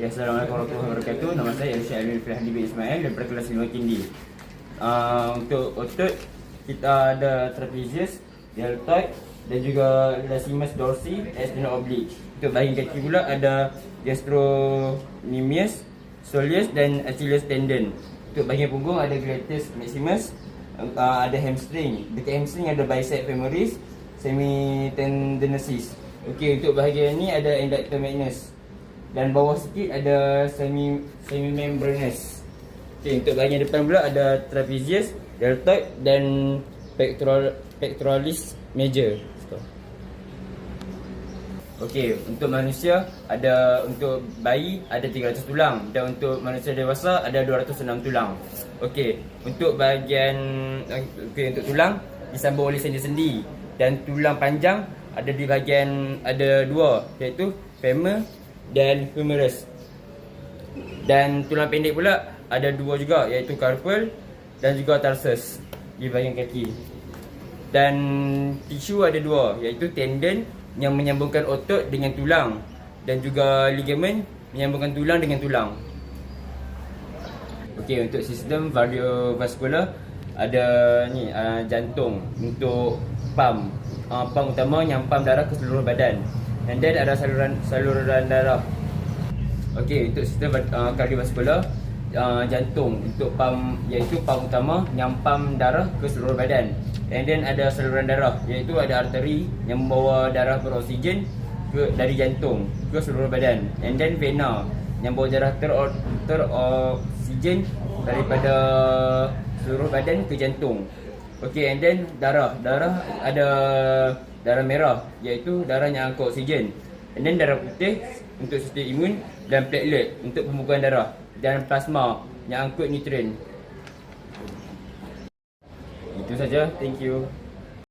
Ya, Assalamualaikum warahmatullahi wabarakatuh. Nama saya Irsyad Alwi Fahdi bin Ismail daripada kelas 5 Kindi. Uh, untuk otot kita ada trapezius, deltoid dan juga latissimus dorsi, external oblique. Untuk bahagian kaki pula ada gastrocnemius, soleus dan achilles tendon. Untuk bahagian punggung ada gluteus maximus, uh, ada hamstring. Dekat hamstring ada bicep femoris, semitendinosus. Okey, untuk bahagian ni ada inductor magnus. Dan bawah sikit ada semi semi membranous. Okey, untuk bahagian depan pula ada trapezius, deltoid dan pectoral pectoralis major. Okey, untuk manusia ada untuk bayi ada 300 tulang dan untuk manusia dewasa ada 206 tulang. Okey, untuk bahagian okey untuk tulang disambung oleh sendi-sendi dan tulang panjang ada di bahagian ada dua iaitu femur dan humerus. Dan tulang pendek pula ada dua juga iaitu carpal dan juga tarsus di bahagian kaki. Dan tisu ada dua iaitu tendon yang menyambungkan otot dengan tulang dan juga ligamen menyambungkan tulang dengan tulang. Okey untuk sistem cardiovascular ada ni uh, jantung untuk pump. Uh, pump utama yang pump darah ke seluruh badan. And then ada saluran saluran darah. Okey untuk sistem uh, cardiovascular uh, jantung untuk pump iaitu pump utama pump darah ke seluruh badan. And then ada saluran darah iaitu ada arteri yang membawa darah beroksigen ke dari jantung ke seluruh badan. And then vena yang bawa darah ter teroksigen daripada seluruh badan ke jantung. Okey and then darah. Darah ada darah merah iaitu darah yang angkut oksigen. And then darah putih untuk sistem imun dan platelet untuk pembukaan darah dan plasma yang angkut nutrien. Itu saja. Thank you.